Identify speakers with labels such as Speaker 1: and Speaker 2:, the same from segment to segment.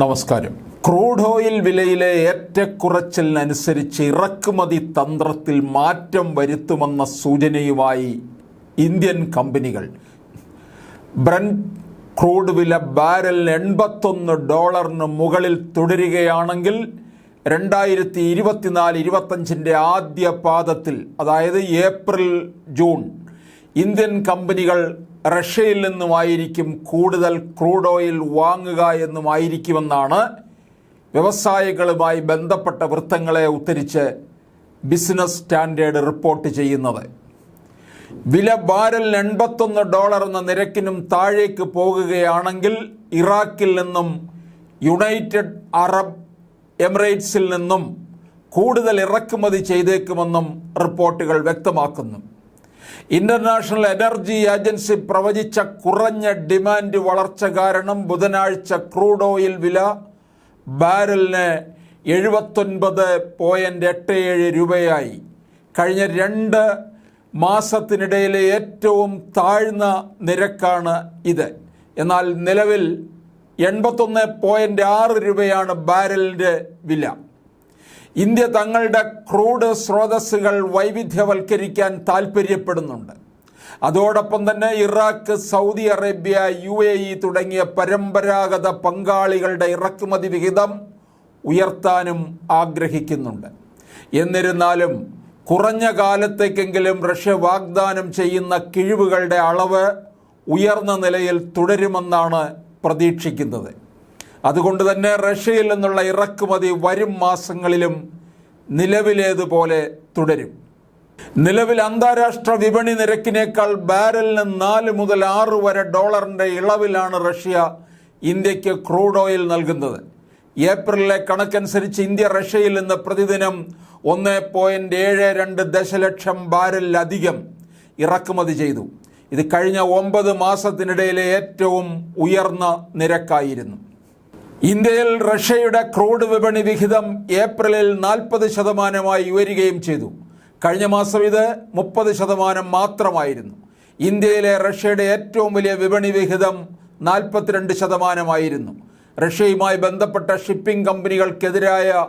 Speaker 1: നമസ്കാരം. Crude oil വിലയിലെ ഏറ്റക്കുറച്ചിലിനനുസരിച്ച് ഇറക്കുമതി തന്ത്രത്തിൽ മാറ്റം വരുത്തുമെന്ന സൂചനയുമായി ഇന്ത്യൻ കമ്പനികൾ. ബ്രൻ ക്രൂഡ് വില ബാരലിന് എൺപത്തൊന്ന് ഡോളറിന് മുകളിൽ തുടരുകയാണെങ്കിൽ രണ്ടായിരത്തി ഇരുപത്തിനാല് ഇരുപത്തഞ്ചിന്റെ ആദ്യ പാദത്തിൽ അതായത് ഏപ്രിൽ ജൂൺ ഇന്ത്യൻ കമ്പനികൾ റഷ്യയിൽ നിന്നുമായിരിക്കും കൂടുതൽ ക്രൂഡ് ഓയിൽ വാങ്ങുക എന്നുമായിരിക്കുമെന്നാണ് വ്യവസായികളുമായി ബന്ധപ്പെട്ട വൃത്തങ്ങളെ ഉദ്ധരിച്ച് ബിസിനസ് സ്റ്റാൻഡേർഡ് റിപ്പോർട്ട് ചെയ്യുന്നത്. വില ബാരലിന് എൺപത്തൊന്ന് ഡോളർ എന്ന നിരക്കിനും താഴേക്ക് പോകുകയാണെങ്കിൽ ഇറാഖിൽ നിന്നും യുണൈറ്റഡ് അറബ് എമിറേറ്റ്സിൽ നിന്നും കൂടുതൽ ഇറക്കുമതി ചെയ്തേക്കുമെന്നും റിപ്പോർട്ടുകൾ വ്യക്തമാക്കുന്നു. ഇന്റർനാഷണൽ എനർജി ഏജൻസി പ്രവചിച്ച കുറഞ്ഞ ഡിമാൻഡ് വളർച്ച കാരണം ബുധനാഴ്ച ക്രൂഡ് ഓയിൽ വില ബാരലിന് എഴുപത്തൊൻപത് പോയിന്റ് എട്ട് ഏഴ് രൂപയായി. കഴിഞ്ഞ രണ്ട് മാസത്തിനിടയിലെ ഏറ്റവും താഴ്ന്ന നിരക്കാണ് ഇത്. എന്നാൽ നിലവിൽ എൺപത്തൊന്ന് പോയിന്റ് ആറ് രൂപയാണ് ബാരലിന്റെ വില. ഇന്ത്യ തങ്ങളുടെ ക്രൂഡ് സ്രോതസ്സുകൾ വൈവിധ്യവൽക്കരിക്കാൻ താൽപ്പര്യപ്പെടുന്നുണ്ട്. അതോടൊപ്പം തന്നെ Iraq Saudi Arabia U A E തുടങ്ങിയ പരമ്പരാഗത പങ്കാളികളുടെ ഇറക്കുമതി വിഹിതം ഉയർത്താനും ആഗ്രഹിക്കുന്നുണ്ട്. എന്നിരുന്നാലും കുറഞ്ഞ കാലത്തേക്കെങ്കിലും റഷ്യ വാഗ്ദാനം ചെയ്യുന്ന കിഴിവുകളുടെ അളവ് ഉയർന്ന നിലയിൽ തുടരുമെന്നാണ് പ്രതീക്ഷിക്കുന്നത്. അതുകൊണ്ട് തന്നെ റഷ്യയിൽ നിന്നുള്ള ഇറക്കുമതി വരും മാസങ്ങളിലും നിലവിലേതുപോലെ തുടരും. നിലവിൽ അന്താരാഷ്ട്ര വിപണി നിരക്കിനേക്കാൾ ബാരലിന് നാല് മുതൽ ആറ് വരെ ഡോളറിന്റെ ഇളവിലാണ് റഷ്യ ഇന്ത്യയ്ക്ക് ക്രൂഡ് ഓയിൽ നൽകുന്നത്. ഏപ്രിലിലെ കണക്കനുസരിച്ച് ഇന്ത്യ റഷ്യയിൽ നിന്ന് പ്രതിദിനം ഒന്ന് പോയിന്റ് ഏഴ് രണ്ട് ദശലക്ഷം ബാരലിലധികം ഇറക്കുമതി ചെയ്തു. ഇത് കഴിഞ്ഞ ഒമ്പത് മാസത്തിനിടയിലെ ഏറ്റവും ഉയർന്ന നിരക്കായിരുന്നു. ഇന്ത്യയിൽ റഷ്യയുടെ ക്രൂഡ് വിപണി വിഹിതം ഏപ്രിലിൽ നാൽപ്പത് ശതമാനമായി ഉയരുകയും ചെയ്തു. കഴിഞ്ഞ മാസം ഇത് മുപ്പത് ശതമാനം മാത്രമായിരുന്നു. ഇന്ത്യയിലെ റഷ്യയുടെ ഏറ്റവും വലിയ വിപണി വിഹിതം നാൽപ്പത്തിരണ്ട് ശതമാനമായിരുന്നു. റഷ്യയുമായി ബന്ധപ്പെട്ട ഷിപ്പിംഗ് കമ്പനികൾക്കെതിരായ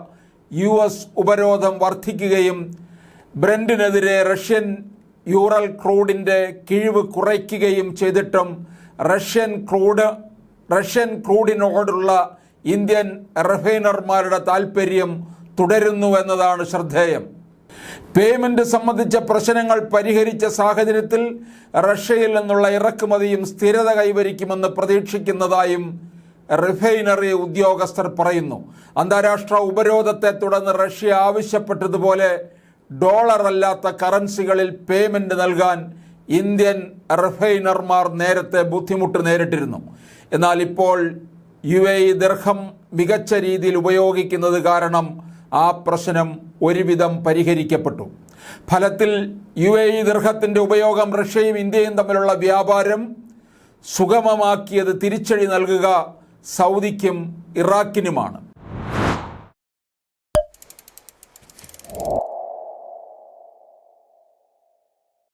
Speaker 1: യു എസ് ഉപരോധം വർദ്ധിക്കുകയും ബ്രൻഡിനെതിരെ റഷ്യൻ യൂറൽ ക്രൂഡിന്റെ കിഴിവ് കുറയ്ക്കുകയും ചെയ്തിട്ടും റഷ്യൻ ക്രൂഡ് റഷ്യൻ ക്രൂഡിനോടുള്ള ഇന്ത്യൻ റിഫൈനർമാരുടെ താൽപ്പര്യം തുടരുന്നു എന്നതാണ് ശ്രദ്ധേയം. പേയ്മെന്റ് സംബന്ധിച്ച പ്രശ്നങ്ങൾ പരിഹരിച്ച സാഹചര്യത്തിൽ റഷ്യയിൽ നിന്നുള്ള ഇറക്കുമതിയും സ്ഥിരത കൈവരിക്കുമെന്ന് പ്രതീക്ഷിക്കുന്നതായും റിഫൈനറി ഉദ്യോഗസ്ഥർ പറയുന്നു. അന്താരാഷ്ട്ര ഉപരോധത്തെ തുടർന്ന് റഷ്യ ആവശ്യപ്പെട്ടതുപോലെ ഡോളർ അല്ലാത്ത കറൻസികളിൽ പേയ്മെന്റ് നൽകാൻ ഇന്ത്യൻ റിഫൈനർമാർ നേരത്തെ ബുദ്ധിമുട്ട് നേരിട്ടിരുന്നു. എന്നാൽ ഇപ്പോൾ യു എ ഇ ദീർഘം മികച്ച രീതിയിൽ ഉപയോഗിക്കുന്നത് കാരണം ആ പ്രശ്നം ഒരുവിധം പരിഹരിക്കപ്പെട്ടു. ഫലത്തിൽ യു എ ഇ ദർഹത്തിന്റെ ഉപയോഗം റഷ്യയും ഇന്ത്യയും തമ്മിലുള്ള വ്യാപാരം സുഗമമാക്കിയത് തിരിച്ചടി നൽകുക സൗദിക്കും ഇറാഖിനുമാണ്.